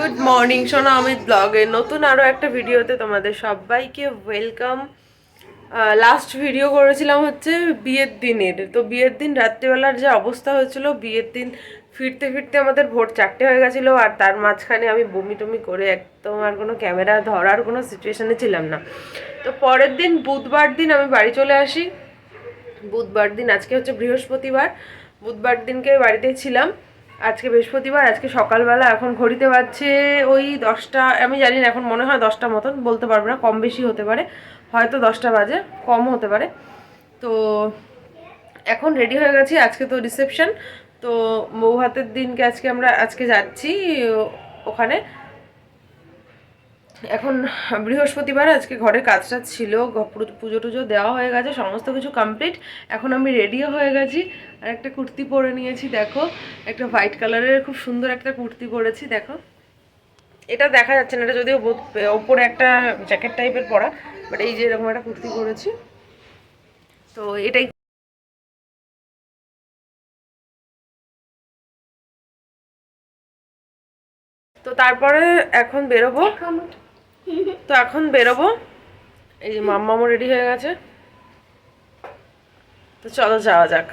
Good morning সোনা অমিত ব্লগে নতুন আরও একটা ভিডিওতে তোমাদের সবাইকে ওয়েলকাম লাস্ট ভিডিও করেছিলাম হচ্ছে বিয়ের দিনের। তো বিয়ের দিন রাত্রিবেলার যে অবস্থা হয়েছিল, বিয়ের দিন ফিরতে ফিরতে আমাদের ভোর চারটে হয়ে গেছিল, আর তার মাঝখানে আমি বমি টমি করে একদম আর কোনো ক্যামেরা ধরার কোনো সিচুয়েশানে ছিলাম না। তো পরের দিন বুধবার দিন আমি বাড়ি চলে আসি। বুধবার দিন, আজকে হচ্ছে বৃহস্পতিবার, বুধবার দিনকে বাড়িতেই ছিলাম। আজকে বৃহস্পতিবার, আজকে সকালবেলা, এখন ঘড়িতে বাজছে ওই দশটা, আমি জানি না, এখন মনে হয় দশটা মতন, বলতে পারব না, কম বেশি হতে পারে, হয়তো দশটা বাজে কম হতে পারে। তো এখন রেডি হয়ে গেছি, আজকে তো রিসেপশন তো বউ হাতের দিনকে আজকে আমরা, আজকে যাচ্ছি, ওখানে। এখন বৃহস্পতিবার আজকে ঘরে কাজ টাজ ছিল পুজো টুজো দেওয়া হয়ে গেছে, সমস্ত কিছু কমপ্লিট এখন আমি রেডিও হয়ে গেছি। আর একটা কুর্তি পরে নিয়েছি, দেখো। একটা হোয়াইট কালারের খুব সুন্দর একটা কুর্তি পরেছি, দেখো। এটা দেখা যাচ্ছে না, এটা যদিও ওপরে একটা জ্যাকেট টাইপের পরা বাট এই যে এরকম একটা কুর্তি পরেছি। তো এটাই তো তারপরে এখন বেরোবো। তো এখন বেরোবো। এই যে মাম্মামও রেডি হয়ে গেছে। তো চলো যাওয়া যাক।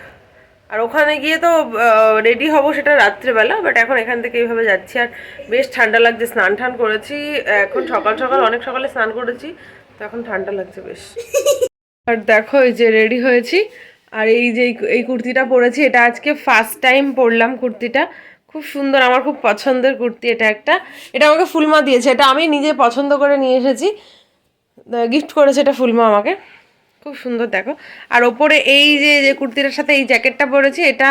আর ওখানে গিয়ে তো রেডি হব সেটা রাত্রেবেলা বাট এখন এখান থেকে এইভাবে যাচ্ছি। আর বেশ ঠান্ডা লাগছে, স্নান টান করেছি। এখন সকাল সকাল, অনেক সকালে স্নান করেছি, তো এখন ঠান্ডা লাগছে বেশ। আর দেখো, এই যে রেডি হয়েছি। আর এই যে এই- এই কুর্তিটা পরেছি, এটা আজকে ফার্স্ট টাইম পরলাম কুর্তিটা। খুব সুন্দর, আমার খুব পছন্দের কুর্তি এটা একটা। এটা আমাকে ফুলমা দিয়েছে, এটা আমি নিজে পছন্দ করে নিয়ে এসেছি। গিফট করেছে এটা ফুলমা আমাকে। খুব সুন্দর, দেখো। আর ওপরে এই যে যে কুর্তিটার সাথে এই জ্যাকেটটা পরেছি, এটা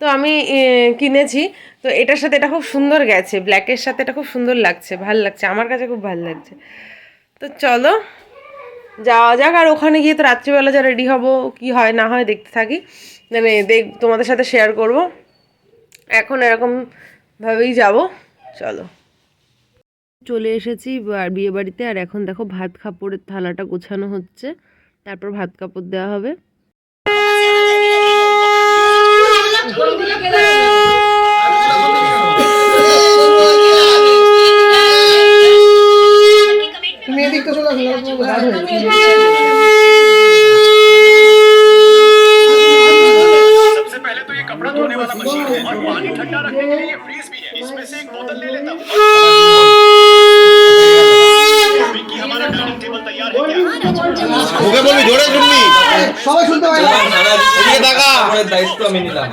তো আমি কিনেছি। তো এটার সাথে এটা খুব সুন্দর গেছে ব্ল্যাকের সাথে এটা খুব সুন্দর লাগছে, ভালো লাগছে, আমার কাছে খুব ভালো লাগছে। তো চলো, যাওয়া যাক, আর ওখানে গিয়ে তো রাত্রিবেলা যা রেডি হব, কি হয় না হয় দেখতে থাকি। মানে দেখ, তোমাদের সাথে শেয়ার করব। এখন এরকমভাবেই যাব। চলো। চলে এসেছি আর বিয়ে বাড়িতে আর এখন দেখো ভাত কাপড়ের থালাটা গোছানো হচ্ছে। তারপর ভাত কাপড় দেওয়া হবে। মুখে বলবি জোরে শুনবি সবাই শুনতে পারে এদিকে তাকা দায়িত্ব আমি নিলাম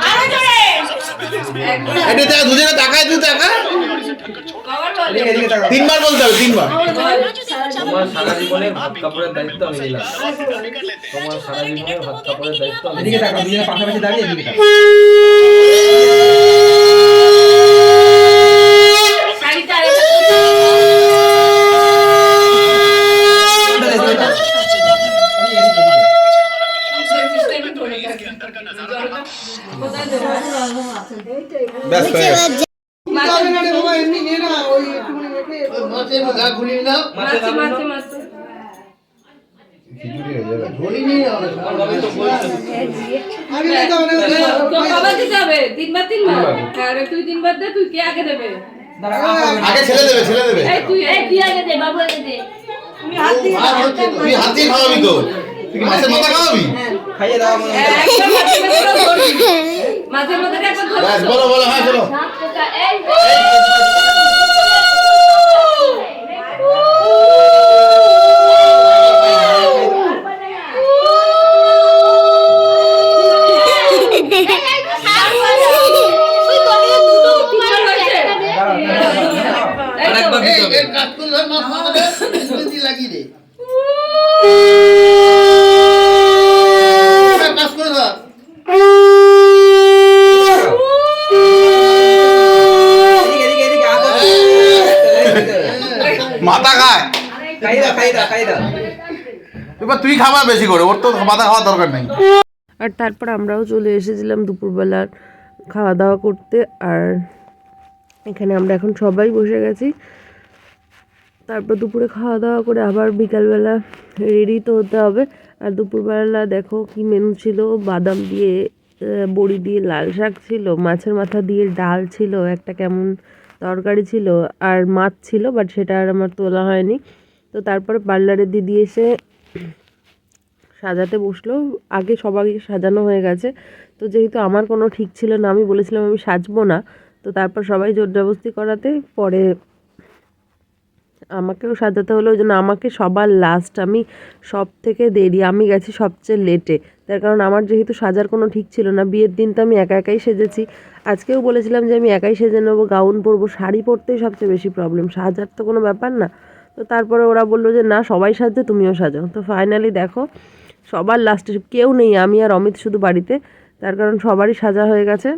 এটা দেখা দুজনে তাকায় তুই তিনবার বলতে হবে তিনবার তোমার সারা জীবনে ভাত কাপড়ের দায়িত্ব আমি নিলাম তোমার সারা জীবনে ভাত কাপড়ের দায়িত্ব আমি এদিকে কে আগে দেবে আগে ছেলে দেবে তুই হাত দিয়ে খাওয়াবি তো? তুই মাছের মাথা খাওয়াবি? খাইয়ে দাও মাঝে মাঝে বলো বলো হ্যাঁ আরেকবার দিতে হবে কাট করলে মাছ দিয়ে লাগিয়ে দে মাথা খায়। এবার তুই খাবা বেশি করে ওর তো খাওয়ার দরকার নেই। আর তারপর আমরাও চলে এসেছিলাম দুপুরবেলার খাওয়া দাওয়া করতে আর এখানে আমরা এখন সবাই বসে গেছি। তারপর দুপুরে খাওয়া দাওয়া করে আবার বিকালবেলা রেডি তো হতে হবে। আর দুপুরবেলা দেখো কি মেনু ছিল বাদাম দিয়ে বড়ি দিয়ে লাল শাক ছিল মাছের মাথা দিয়ে ডাল ছিল একটা কেমন তরকারি ছিল আর মাছ ছিল বাট সেটা আর আমার তোলা হয়নি। তো তারপরে পার্লারের দিদি এসে সাজাতে বসল। আগে সবাই সাজানো হয়ে গেছে। তো যেহেতু আমার কোনো ঠিক ছিল না, আমি বলেছিলাম আমি সাজবো না, তো তারপর সবাই জোর করাতে পরে আমাকেও সাজাতে হলো, ওই জন্য আমাকে সবার লাস্ট আমি সব থেকে দেরি, আমি গেছি সবচেয়ে লেটে তার কারণ আমার যেহেতু সাজার কোনো ঠিক ছিল না, বিয়ের দিন তো আমি একা একাই সেজেছি। আজকেও বলেছিলাম যে আমি একাই সেজে নেব, গাউন পরবো, শাড়ি পরতেই সবচেয়ে বেশি প্রবলেম সাজার তো কোনো ব্যাপার না। তো তারপরে ওরা বলল যে, না, সবাই সাজছে তুমিও সাজাও তো ফাইনালি দেখো, সবার লাস্টে কেউ নেই, আমি আর অমিত শুধু বাড়িতে, তার কারণ সবারই সাজা হয়ে গেছে।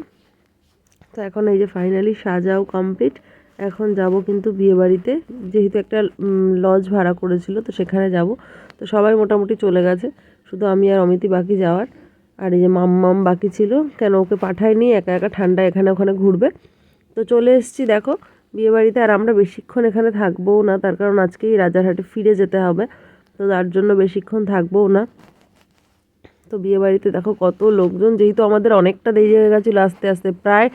তো এখন এই যে ফাইনালি সাজাও কমপ্লিট এখন যাব কিন্তু বিয়ে বাড়িতে যেহেতু একটা লজ ভাড়া করেছিল, তো সেখানে যাব। তো সবাই মোটামুটি চলে গেছে। শুধু আমি আর অমিতি বাকি যাওয়ার। আর এই যে মাম্মাম বাকি ছিল, কেন ওকে পাঠায়নি? একা একা ঠান্ডা এখানে ওখানে ঘুরবে। তো চলে এসেছি, দেখো। বিয়ে বাড়িতে আর আমরা বেশিক্ষণ এখানে থাকবোও না। তার কারণ আজকেই রাজারহাটে ফিরে যেতে হবে। তো তার জন্য বেশিক্ষণ থাকবোও না। তো বিয়ে বাড়িতে দেখো কত লোকজন, যেহেতু আমাদের অনেকটা দেরি হয়ে গেছিল আস্তে আস্তে, প্রায়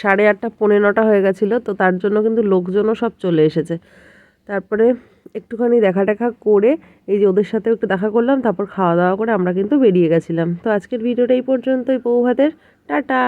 সাড়ে আটটা, পৌনে নটা হয়ে গেছিল, তো তার জন্য কিন্তু লোকজনও সব চলে এসেছে। তারপরে একটুখানি দেখা টেখা করে এই যে ওদের সাথে একটু দেখা করলাম, তারপর খাওয়া দাওয়া করে আমরা কিন্তু বেরিয়ে গেছিলাম। তো আজকের ভিডিওটা এই পর্যন্তই পৌভাতের টাটা!